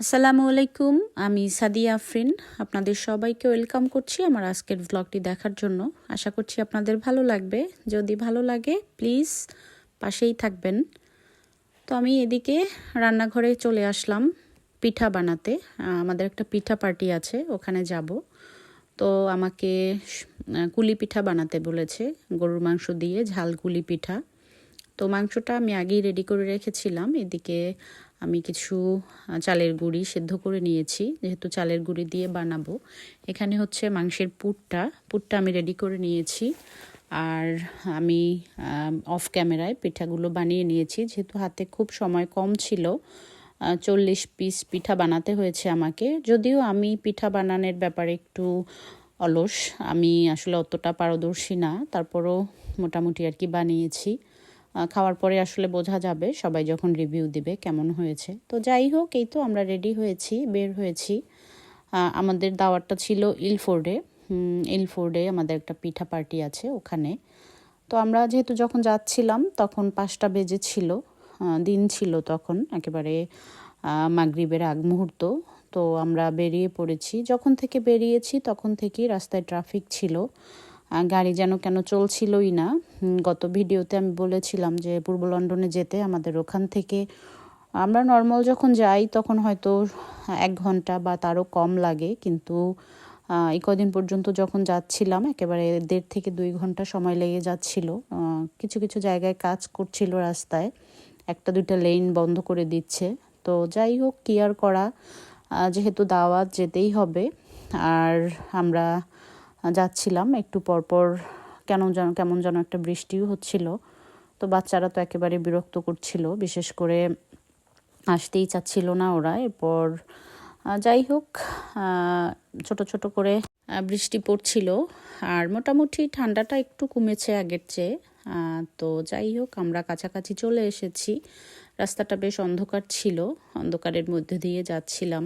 আসসালামু আলাইকুম, আমি সাদিয়া আফরিন। আপনাদের সবাইকে ওয়েলকাম করছি আমার আজকের ব্লগটি দেখার জন্য। আশা করছি আপনাদের ভালো লাগবে। যদি ভালো লাগে প্লিজ পাশেই থাকবেন। তো আমি এদিকে রান্নাঘরে চলে আসলাম পিঠা বানাতে। আমাদের একটা পিঠা পার্টি আছে, ওখানে যাব। তো আমাকে কুলি পিঠা বানাতে বলেছে, গরুর মাংস দিয়ে ঝাল কুলি পিঠা। তো মাংসটা আমি আগেই রেডি করে রেখেছিলাম। এদিকে আমি কিছু চালের গুঁড়ি সেদ্ধ করে নিয়েছি, যেহেতু চালের গুঁড়ি দিয়ে বানাবো। এখানে হচ্ছে মাংসের পুরটা পুরটা আমি রেডি করে নিয়েছি। আর আমি অফ ক্যামেরায় পিঠাগুলো বানিয়ে নিয়েছি, যেহেতু হাতে খুব সময় কম ছিল। চল্লিশ পিস পিঠা বানাতে হয়েছে আমাকে। যদিও আমি পিঠা বানানোর ব্যাপারে একটু অলস, আমি আসলে অতটা পারদর্শী না, তারপরও মোটামুটি আর কি বানিয়েছি। খাওয়ার পরে আসলে বোঝা যাবে সবাই যখন রিভিউ দিবে কেমন হয়েছে। তো যাই হোক, এই তো আমরা রেডি হয়েছি, বের হয়েছি। আমাদের দাওয়ারটা ছিল ইলফোর্ডে। ইলফোর্ডে আমাদের একটা পিঠা পার্টি আছে ওখানে। তো আমরা যেহেতু যখন যাচ্ছিলাম, তখন পাঁচটা বেজে ছিল। দিন ছিল তখন, একেবারে মাগরিবের আগ মুহূর্ত। তো আমরা বেরিয়ে পড়েছি। যখন থেকে বেরিয়েছি, তখন থেকেই রাস্তায় ট্রাফিক ছিল। গাড়ি যেন কেন চলছিলই না। গত ভিডিওতে আমি বলেছিলাম যে পূর্ব লন্ডনে যেতে আমাদের ওখান থেকে। আমরা নর্মাল যখন যাই তখন হয়তো এক ঘণ্টা বা তারও কম লাগে, কিন্তু এই কদিন পর্যন্ত যখন যাচ্ছিলাম একেবারে দেড় থেকে দুই ঘণ্টা সময় লেগে যাচ্ছিল। কিছু কিছু জায়গায় কাজ করছিল রাস্তায়। একটা, দুইটা লেন বন্ধ করে দিচ্ছে। তো যাই হোক কেয়ার করা? যেহেতু দাওয়াত যেতেই হবে। আর আমরা যাচ্ছিলাম। একটু পরপর কেন যেন, কেমন যেন একটা বৃষ্টিও হচ্ছিল। তো বাচ্চারা তো একেবারে বিরক্ত করছিল। বিশেষ করে আসতেই চাচ্ছিল না ওরা। এরপর যাই হোক ছোট ছোট করে বৃষ্টি পড়ছিল। আর মোটামুটি ঠান্ডাটা একটু কমেছে আগের চেয়ে। তো যাই হোক, আমরা কাছাকাছি চলে এসেছি। রাস্তাটা বেশ অন্ধকার ছিল। অন্ধকারের মধ্যে দিয়ে যাচ্ছিলাম।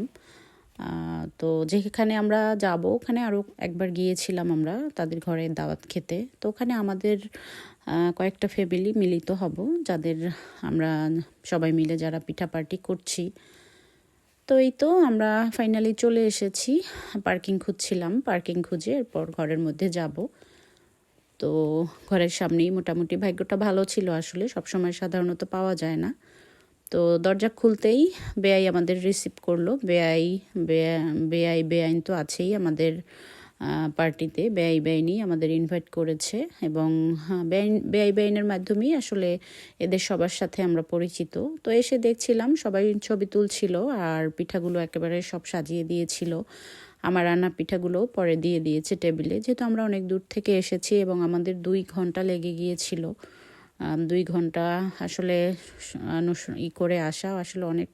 তো যেখানে আমরা যাব, ওখানে আরও একবার গিয়েছিলাম আমরা তাদের ঘরে দাওয়াত খেতে। তো ওখানে আমাদের কয়েকটা ফ্যামিলি মিলিত হব, যাদের আমরা সবাই মিলে যারা পিঠা পার্টি করছি। তো এই তো আমরা ফাইনালি চলে এসেছি পার্কিং খুঁজছিলাম পার্কিং খুঁজে এরপর ঘরের মধ্যে যাব। তো ঘরের সামনেই মোটামুটি ভাগ্যটা ভালো ছিল আসলে, সবসময় সাধারণত পাওয়া যায় না। তো দরজা খুলতেই বেআই আমাদের রিসিভ করল। বেআই বেআই, বেআইন তো আছেই আমাদের পার্টিতে বেআই, বেআইনই আমাদের ইনভাইট করেছে এবং বেআই, বেআইনের মাধ্যমেই আসলে এদের সবার সাথে আমরা পরিচিত। তো এসে দেখছিলাম, সবাই ছবি তুলছিল আর পিঠাগুলো একেবারে সব সাজিয়ে দিয়েছিল। আমার রান্না পিঠাগুলো পরে দিয়ে দিয়েছে টেবিলে। যেহেতু আমরা অনেক দূর থেকে এসেছি এবং আমাদের দুই ঘণ্টা লেগে গিয়েছিল। দুই ঘণ্টা আসলে ই করে আসা আসলে অনেক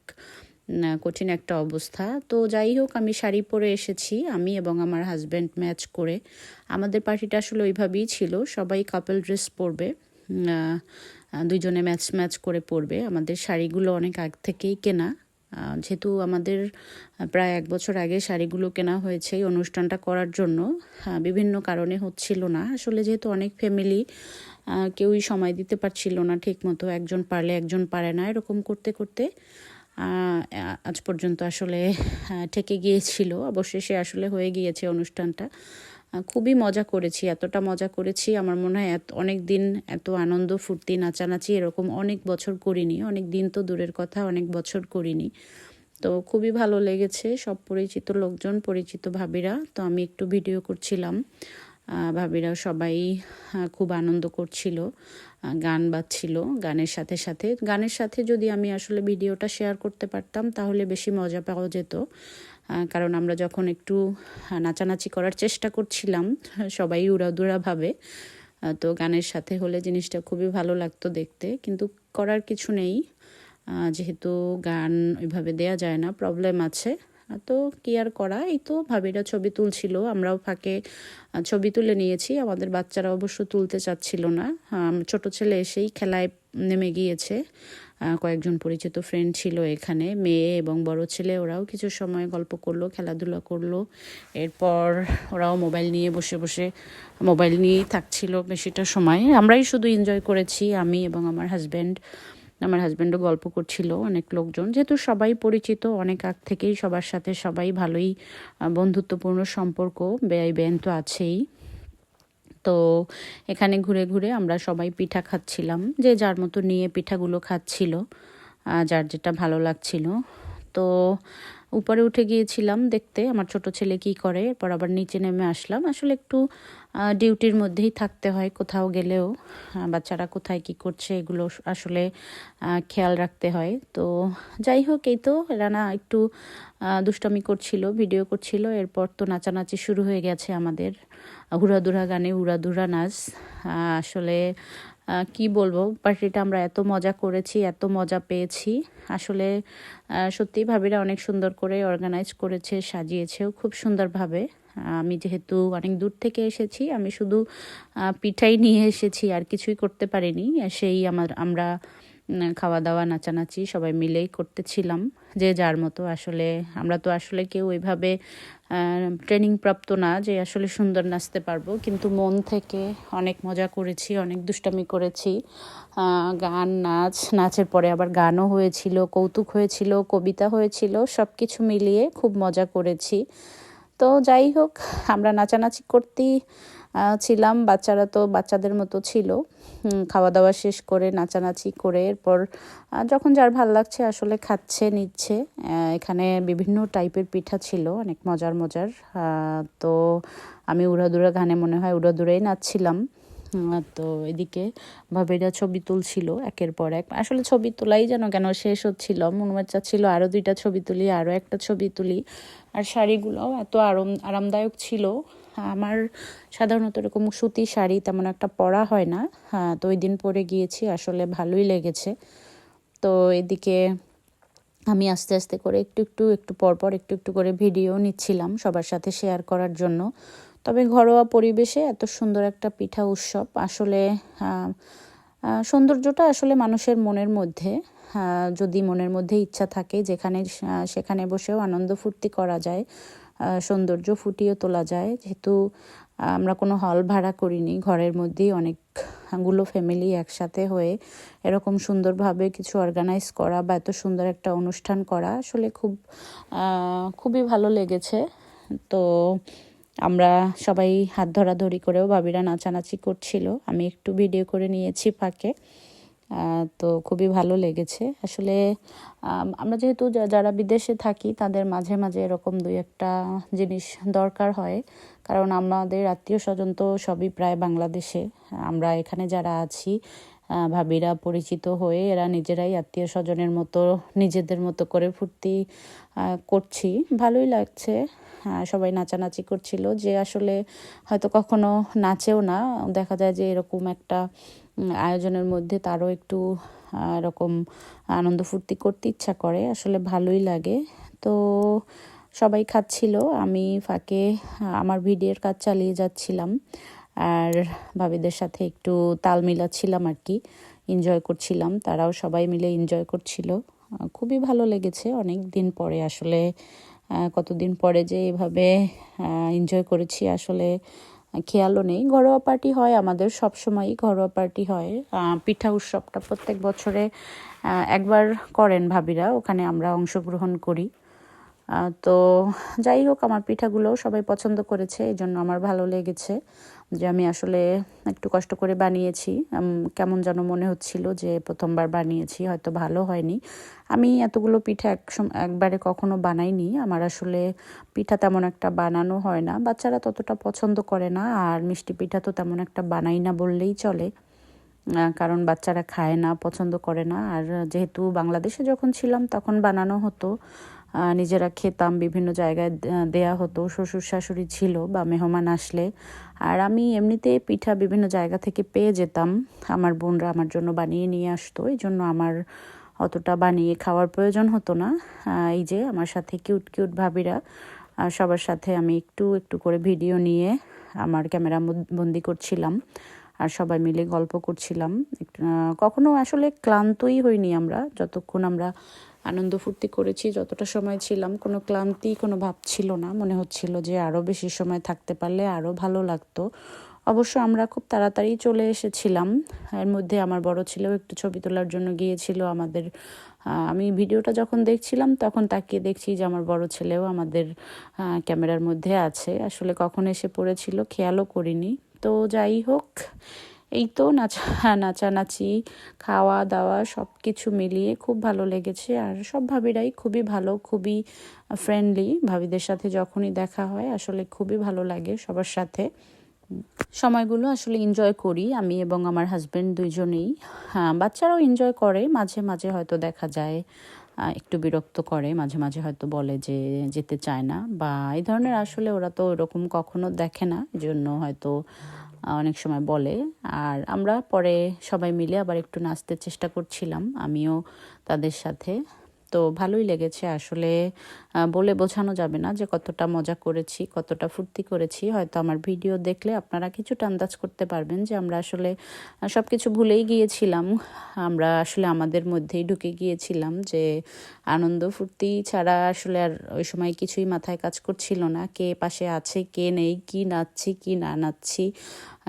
কঠিন একটা অবস্থা। তো যাই হোক, আমি শাড়ি পরে এসেছি, আমি এবং আমার হাজব্যান্ড ম্যাচ করে। আমাদের পার্টিটা আসলে ওইভাবেই ছিল, সবাই কাপল ড্রেস পরবে দুইজনে ম্যাচ ম্যাচ করে পরবে। আমাদের শাড়িগুলো অনেক আগ থেকেই কেনা। যেহেতু আমাদের প্রায় এক বছর আগে শাড়িগুলো কেনা হয়েছে এই অনুষ্ঠানটা করার জন্য বিভিন্ন কারণে হচ্ছিল না। আসলে যেহেতু অনেক ফ্যামিলি কেউই সময় দিতে পারছিল না ঠিক মতো একজন পারলে একজন পারে না, এরকম করতে করতে আজ পর্যন্ত আসলে ঠেকে গিয়েছিল। অবশেষে আসলে হয়ে গিয়েছে অনুষ্ঠানটা। খুবই মজা করেছি, এতটা মজা করেছি। আমার মনে হয় অনেক দিন এত আনন্দ, ফুর্তি, নাচানাচি এরকম অনেক বছর করিনি। অনেক দিন তো দূরের কথা, অনেক বছর করিনি। তো খুবই ভালো লেগেছে। সব পরিচিত লোকজন, পরিচিত ভাবিরা। তো আমি একটু ভিডিও করছিলাম। ভাবিরা সবাই খুব আনন্দ করছিল। গান বাজছিল গানের সাথে সাথে। গানের সাথে যদি আমি আসলে ভিডিওটা শেয়ার করতে পারতাম, তাহলে বেশি মজা পাওয়া যেত। কারণ আমরা যখন একটু নাচানাচি করার চেষ্টা করছিলাম, সবাই উড়াদুরা ভাবে তো গানের সাথে হলে জিনিসটা খুবই ভালো লাগতো দেখতে। কিন্তু করার কিছু নেই যেহেতু গান ওইভাবে দেয়া যায় না প্রবলেম আছে। তো কি আর করা? এই তো ভাবিরা ছবি তুলছিল, আমরাও ফাঁকে ছবি তুলে নিয়েছি। আমাদের বাচ্চারা অবশ্য তুলতে চাচ্ছিল না। ছোট ছেলে এসেই খেলায় নেমে গিয়েছে। কয়েকজন পরিচিত ফ্রেন্ড ছিল এখানে। মেয়ে এবং বড় ছেলে, ওরাও কিছু সময় গল্প করল, খেলাধুলা করল। এরপর ওরাও মোবাইল নিয়ে বসে বসে মোবাইল নিয়েই থাকছিল বেশিটা সময়। আমরাই শুধু এনজয় করেছি, আমি এবং আমার হাজব্যান্ড আমার হাজব্যান্ডও গল্প করছিল অনেক লোকজন। যেহেতু সবাই পরিচিত, অনেক আগ থেকেই সবার সাথে সবাই ভালোই বন্ধুত্বপূর্ণ সম্পর্ক। ব্যয় বেন তো আছেই। তো এখানে ঘুরে ঘুরে আমরা সবাই পিঠা খাচ্ছিলাম। যে যার মতো নিয়ে পিঠাগুলো খাচ্ছিল যার যেটা ভালো লাগছিল। তো উপরে উঠে গিয়েছিলাম দেখতে, আমার ছোট ছেলে কি করে, এরপর আবার নিচে নেমে আসলাম। আসলে একটু ডিউটির মধ্যেই থাকতে হয় কোথাও গেলেও বাচ্চারা কোথায় কি করছে এগুলো আসলে খেয়াল রাখতে হয়। তো যাই হোক, এই তো রানা একটু দুষ্টামি করছিল, ভিডিও করছিল, এরপর তো নাচানাচি শুরু হয়ে গেছে আমাদের। হুড়াদুরা গানে উড়াদুরা নাচ আসলে কি বলব? পার্টিটা আমরা এত মজা করেছি, এত মজা পেয়েছি। আসলে সত্যি ভাবিরা অনেক সুন্দর করে অর্গানাইজ করেছে, সাজিয়েছেও খুব সুন্দরভাবে। আমি যেহেতু অনেক দূর থেকে এসেছি, আমি শুধু পিঠাই নিয়ে এসেছি, আর কিছুই করতে পারিনি। সেই আমার, আমরা খাওয়া দাওয়া নাচানাচি সবাই মিলেই করতেছিলাম। যে যার মতো আসলে আমরা তো আসলে কেউ ওইভাবে ট্রেনিং প্রাপ্ত না যে আসলে সুন্দর নাচতে পারব। কিন্তু মন থেকে অনেক মজা করেছি, অনেক দুষ্টামি করেছি। গান, নাচ, নাচের পরে আবার গানও হয়েছিল, কৌতুক হয়েছিল, কবিতা হয়েছিল সব কিছু মিলিয়ে খুব মজা করেছি। তো যাই হোক, আমরা নাচানাচি করতেই ছিলাম। বাচ্চারা তো বাচ্চাদের মতো ছিল। খাওয়া দাওয়া শেষ করে, নাচানাচি করে এরপর যখন যার ভালো লাগছে আসলে খাচ্ছে, নিচ্ছে। এখানে বিভিন্ন টাইপের পিঠা ছিল, অনেক মজার মজার। তো আমি উড়াদুরা গানে মনে হয় উড়াদুরাই নাচছিলাম। তো এদিকে ভাবিরা ছবি তুলছিল একের পর এক। আসলে ছবি তোলাই যেন কেন শেষ হচ্ছিল মনে চাচ্ছিল আরও দুইটা ছবি তুলি আরও একটা ছবি তুলি। আর শাড়িগুলোও এত আরাম, আরামদায়ক ছিল। আমার সাধারণত এরকম সুতি শাড়ি তেমন একটা পরা হয় না। হ্যাঁ তো ওই দিন পরে গিয়েছি, আসলে ভালোই লেগেছে। তো এদিকে আমি আস্তে আস্তে করে একটু একটু একটু পরপর একটু একটু করে ভিডিও নিচ্ছিলাম সবার সাথে শেয়ার করার জন্য। তবে ঘরোয়া পরিবেশে এত সুন্দর একটা পিঠা উৎসব আসলে সৌন্দর্যটা আসলে মানুষের মনের মধ্যে যদি মনের মধ্যে ইচ্ছা থাকে যেখানে সেখানে বসেও আনন্দ ফুর্তি করা যায়। সৌন্দর্য ফুটিয়ে তোলা যায়। যেহেতু আমরা কোনো হল ভাড়া করিনি, ঘরের মধ্যেই অনেকগুলো ফ্যামিলি একসাথে হয়ে এরকম সুন্দরভাবে কিছু অর্গানাইজ করা বা এত সুন্দর একটা অনুষ্ঠান করা আসলে খুব খুবই ভালো লেগেছে। তো আমরা সবাই হাত ধরাধরি করেও ভাবিরা নাচানাচি করছিল। আমি একটু ভিডিও করে নিয়েছি ফাঁকে। তো খুবই ভালো লেগেছে। আসলে আমরা যেহেতু যারা বিদেশে থাকি, তাদের মাঝে মাঝে এরকম দুই একটা জিনিস দরকার হয়। কারণ আমাদের আত্মীয় স্বজন তো সবই প্রায় বাংলাদেশে। আমরা এখানে যারা আছি ভাবিরা পরিচিত হয়ে এরা নিজেরাই আত্মীয় স্বজনের মতো, নিজেদের মতো করে ফুর্তি করছি। ভালোই লাগছে সবাই নাচানাচি করছিল যে আসলে হয়তো কখনো নাচেও না। দেখা যায় যে এরকম একটা আয়োজনের মধ্যে তারও একটু এরকম আনন্দ ফুর্তি করতে ইচ্ছা করে, আসলে ভালোই লাগে। তো সবাই খাচ্ছিল, আমি ফাঁকে, আমার ভিডিওর কাজ চালিয়ে যাচ্ছিলাম। আর ভাবিদের সাথে একটু তাল মিলাচ্ছিলাম আর কি এনজয় করছিলাম, তারাও সবাই মিলে এনজয় করছিল। খুবই ভালো লেগেছে অনেক দিন পরে আসলে। কতদিন পরে যে এভাবে এনজয় করেছি আসলে খেয়ালও নেই। ঘরোয়া পার্টি হয়, আমাদের সব সময়ই ঘরোয়া পার্টি হয়। পিঠা উৎসবটা প্রত্যেক বছরে একবার করেন ভাবিরা, ওখানে আমরা অংশগ্রহণ করি। তো যাই হোক, আমার পিঠাগুলোও সবাই পছন্দ করেছে এই জন্য আমার ভালো লেগেছে যে আমি আসলে একটু কষ্ট করে বানিয়েছি। কেমন যেন মনে হচ্ছিল যে প্রথমবার বানিয়েছি, হয়তো ভালো হয়নি। আমি এতগুলো পিঠা এক একবারে কখনো বানাইনি। আমার আসলে পিঠা তেমন একটা বানানো হয় না। বাচ্চারা ততটা পছন্দ করে না, আর মিষ্টি পিঠা তো তেমন একটা বানাই না বললেই চলে। কারণ বাচ্চারা খায় না, পছন্দ করে না। আর যেহেতু বাংলাদেশে যখন ছিলাম, তখন বানানো হতো। নিজেরা খেতাম, বিভিন্ন জায়গায় দেয়া হতো, শ্বশুর শাশুড়ি ছিল বা মেহমান আসলে। আর আমি এমনিতে পিঠা বিভিন্ন জায়গা থেকে পেয়ে যেতাম। আমার বোনরা আমার জন্য বানিয়ে নিয়ে আসতো, এই জন্য আমার অতটা বানিয়ে খাওয়ার প্রয়োজন হতো না। এই যে আমার সাথে কিউট কিউট ভাবিরা সবার সাথে আমি একটু একটু করে ভিডিও নিয়ে আমার ক্যামেরা বন্দি করছিলাম আর সবাই মিলে গল্প করছিলাম। কখনো আসলে ক্লান্তই হইনি আমরা, যতক্ষণ আমরা আনন্দ ফুর্তি করেছি, যতটা সময় ছিলাম। কোনো ক্লান্তি, কোনো ভাব ছিল না। মনে হচ্ছিল যে আরও বেশি সময় থাকতে পারলে আরও ভালো লাগতো। অবশ্য আমরা খুব তাড়াতাড়ি চলে এসেছিলাম। এর মধ্যে আমার বড় ছেলেও একটু ছবি তোলার জন্য গিয়েছিল। আমাদের আমি ভিডিওটা যখন দেখছিলাম তখন তাকিয়ে দেখছি যে আমার বড় ছেলেও আমাদের ক্যামেরার মধ্যে আছে। আসলে কখন এসে পড়েছিল খেয়ালও করিনি। তো যাই হোক এই তো নাচা, নাচানাচি খাওয়া দাওয়া সব কিছু মিলিয়ে খুব ভালো লেগেছে। আর সব ভাবিরাই খুবই ভালো, খুবই ফ্রেন্ডলি ভাবিদের সাথে যখনই দেখা হয়, আসলে খুবই ভালো লাগে সবার সাথে। সময়গুলো আসলে এনজয় করি আমি এবং আমার হাজব্যান্ড দুইজনেই। হ্যাঁ বাচ্চারাও এনজয় করে, মাঝে মাঝে হয়তো দেখা যায়। একটু বিরক্ত করে, মাঝে মাঝে হয়তো বলে যে যেতে চায় না। বা এই ধরনের আসলে ওরা তো ওরকম কখনো দেখে না জন্য হয়তো অনেক সময় বলে। আর আমরা পরে সবাই মিলে আবার একটু নাচতে চেষ্টা করছিলাম, আমিও তাদের সাথে। তো ভালোই লেগেছে আসলে বলে বোঝানো যাবে না যে কতটা মজা করেছি, কতটা ফুর্তি করেছি। হয়তো আমার ভিডিও দেখলে আপনারা কিছুটা আন্দাজ করতে পারবেন যে আমরা আসলে সব কিছু ভুলেই গিয়েছিলাম। আমরা আসলে আমাদের মধ্যেই ঢুকে গিয়েছিলাম যে আনন্দ ফুর্তি ছাড়া আসলে আর ওই সময় কিছুই মাথায় কাজ করছিল না। কে পাশে আছে, কে নেই, কি নাচছি, কি না নাচছি।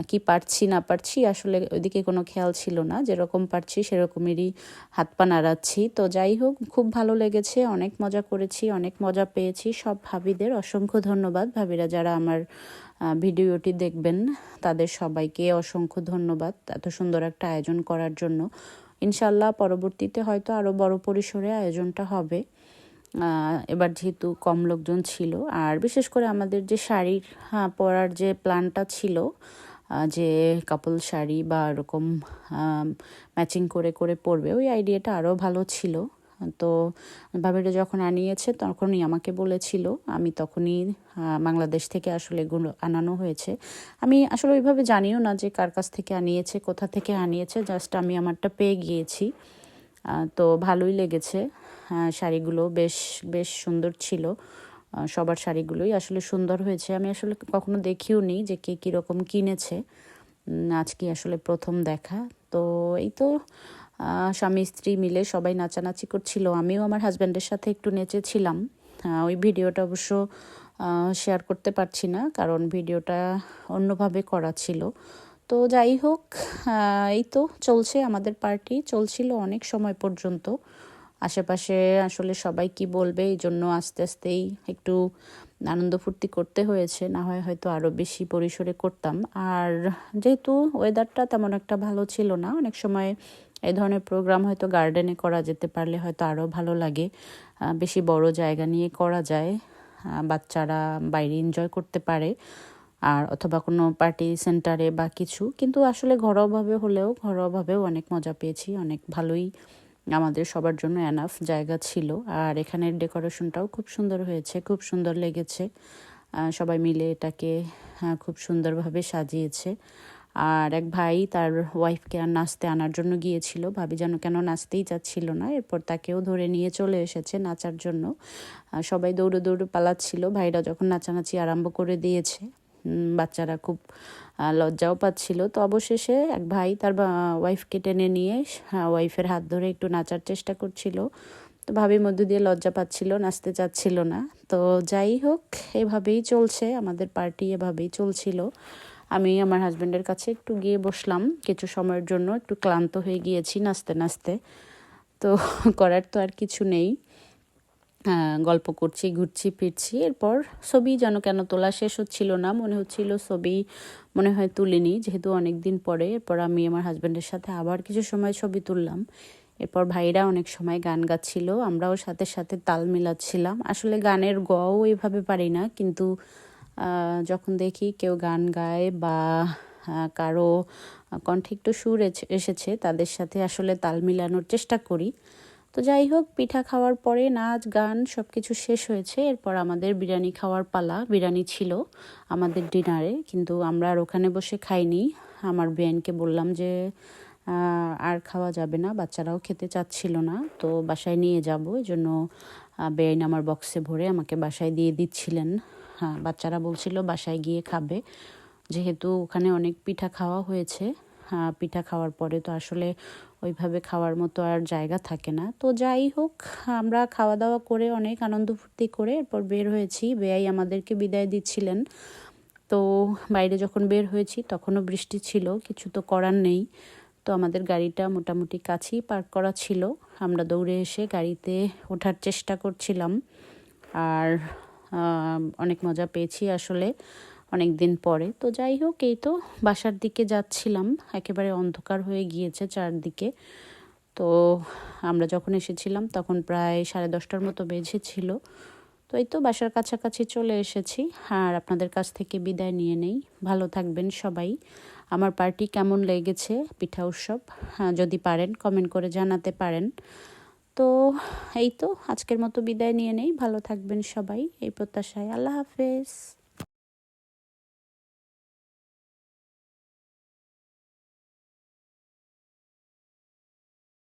কি পারছি না পারছি আসলে ওইদিকে কোনো খেয়াল ছিল না। যেরকম পারছি সেরকমেরই হাত পা নাড়াচ্ছি। তো যাই হোক খুব ভালো লেগেছে অনেক মজা করেছি অনেক মজা পেয়েছি। সব ভাবিদের অসংখ্য ধন্যবাদ। ভাবিরা যারা আমার ভিডিওটি দেখবেন তাদের সবাইকে অসংখ্য ধন্যবাদ এত সুন্দর একটা আয়োজন করার জন্য। ইনশাল্লাহ পরবর্তীতে হয়তো আরও বড় পরিসরে আয়োজনটা হবে। এবার যেহেতু কম লোকজন ছিল আর বিশেষ করে আমাদের যে শাড়ির হ্যাঁ, পরার যে প্ল্যানটা ছিল যে কাপল শাড়ি বা এরকম ম্যাচিং করে করে পরবে, ওই আইডিয়াটা আরও ভালো ছিল। তো ভাবিটা যখন আনিয়েছে, তখনই আমাকে বলেছিল, আমি তখনই বাংলাদেশ থেকে আসলে এগুলো আনানো হয়েছে। আমি আসলে ওইভাবে জানিও না যে কার কাছ থেকে আনিয়েছে, কোথা থেকে আনিয়েছে জাস্ট আমি আমারটা পেয়ে গিয়েছি। তো ভালোই লেগেছে শাড়িগুলো বেশ বেশ সুন্দর ছিল। সবার শাড়িগুলোই আসলে সুন্দর হয়েছে। আমি আসলে কখনো দেখিও নি যে কে কীরকম কিনেছে। আজকে আসলে প্রথম দেখা। তো এই তো স্বামী স্ত্রী মিলে সবাই নাচানাচি করছিল। আমিও আমার হাজব্যান্ডের সাথে একটু নেচেছিলাম। ওই ভিডিওটা অবশ্য শেয়ার করতে পারছি না, কারণ ভিডিওটা অন্যভাবে করা ছিল। তো যাই হোক এই তো চলছে আমাদের পার্টি চলছিল অনেক সময় পর্যন্ত। আশেপাশে আসলে সবাই কি বলবে, এই জন্য আস্তে আস্তেই একটু আনন্দ ফুর্তি করতে হয়েছে। না হয় হয়তো আরও বেশি পরিসরে করতাম। আর যেহেতু ওয়েদারটা তেমন একটা ভালো ছিল না, অনেক সময় এই ধরনের প্রোগ্রাম হয়তো গার্ডেনে করা যেতে পারলে হয়তো আরও ভালো লাগে। বেশি বড় জায়গা নিয়ে করা যায়। বাচ্চারা বাইরে এনজয় করতে পারে। আর অথবা কোনো পার্টি সেন্টারে বা কিছু। কিন্তু আসলে ঘরোয়াভাবে হলেও ঘরোয়াভাবেও অনেক মজা পেয়েছি, অনেক ভালোই আমাদের সবার জন্য অ্যানাফ জায়গা ছিল। আর এখানের ডেকোরেশনটাও খুব সুন্দর হয়েছে, খুব সুন্দর লেগেছে। সবাই মিলে এটাকে খুব সুন্দরভাবে সাজিয়েছে। আর এক ভাই তার ওয়াইফকে আর নাচতে আনার জন্য গিয়েছিল। ভাবি যেন কেন নাচতেই চাচ্ছিল না, এরপর তাকেও ধরে নিয়ে চলে এসেছে নাচার জন্য। সবাই দৌড়ে দৌড়ে পালাচ্ছিল। ভাইরা যখন নাচানাচি আরম্ভ করে দিয়েছে বাচ্চারা খুব লজ্জাও পাচ্ছিল। তো অবশেষে এক ভাই তার ওয়াইফকে টেনে নিয়ে ওয়াইফের হাত ধরে একটু নাচার চেষ্টা করছিল। তো ভাবির মধ্যে দিয়ে লজ্জা পাচ্ছিল, নাচতে চাচ্ছিল না। তো যাই হোক, এভাবেই চলছে, আমাদের পার্টি এভাবেই চলছিল। আমি আমার হাজব্যান্ডের কাছে একটু গিয়ে বসলাম, কিছু সময়ের জন্য একটু ক্লান্ত হয়ে গিয়েছি নাচতে নাচতে। তো করার তো আর কিছু নেই। গল্প করছি, ঘুরছি, ফিরছি। এরপর ছবি যেন কেন তোলা শেষ হচ্ছিল না, মনে হচ্ছিল ছবি মনে হয় তুলিনি, যেহেতু অনেক দিন পরে। এরপর আমি আমার হাজব্যান্ডের সাথে আবার কিছু সময় ছবি তুললাম। এরপর ভাইরা অনেক সময় গান গাচ্ছিল, আমরাও সাথে সাথে তাল মিলাচ্ছিলাম। আসলে গানের গও এইভাবে পারি না, কিন্তু যখন দেখি কেউ গান গায় বা কারও কণ্ঠে একটু সুর এসেছে, তাদের সাথে আসলে তাল মিলানোর চেষ্টা করি। তো যাই হোক পিঠা খাওয়ার পরে নাচ, গান সব কিছু শেষ হয়েছে। এরপর আমাদের বিরিয়ানি খাওয়ার পালা। বিরিয়ানি ছিল আমাদের ডিনারে, কিন্তু আমরা আর ওখানে বসে খাইনি। আমার বেআইনকে বললাম যে আর খাওয়া যাবে না, বাচ্চারাও খেতে চাচ্ছিল না, তো বাসায় নিয়ে যাব। এই জন্য বেআইন আমার বক্সে ভরে আমাকে বাসায় দিয়ে দিচ্ছিলেন। হ্যাঁ বাচ্চারা বলছিল বাসায় গিয়ে খাবে। যেহেতু ওখানে অনেক পিঠা খাওয়া হয়েছে পিঠা খাওয়ার পরে তো আসলে ওইভাবে খাওয়ার মতো আর জায়গা থাকে না। তো যাই হোক, আমরা খাওয়া দাওয়া করে অনেক আনন্দ ফুর্তি করে এরপর বের হয়েছি। বেয়াই আমাদেরকে বিদায় দিচ্ছিলেন। তো বাইরে যখন বের হয়েছি তখনও বৃষ্টি ছিল, কিছু তো করার নেই। তো আমাদের গাড়িটা মোটামুটি কাছেই পার্ক করা ছিল। আমরা দৌড়ে এসে গাড়িতে ওঠার চেষ্টা করছিলাম। আর অনেক মজা পেয়েছি আসলে। অনেক দিন পরে। তো যাই হোক, এই তো বাসার দিকে যাচ্ছিলাম। একেবারে অন্ধকার হয়ে গিয়েছে চারদিকে। তো আমরা যখন এসেছিলাম, তখন প্রায় সাড়ে দশটার মতো বেজেছিল তো এই তো বাসার কাছাকাছি চলে এসেছি। আর আপনাদের কাছ থেকে বিদায় নিয়ে নেই। ভালো থাকবেন সবাই। আমার পার্টি কেমন লেগেছে? পিঠা উৎসব? যদি পারেন কমেন্ট করে জানাতে পারেন। তো এই তো আজকের মতো বিদায় নিয়ে নেই। ভালো থাকবেন সবাই। এই প্রত্যাশায় আল্লাহ হাফেজ।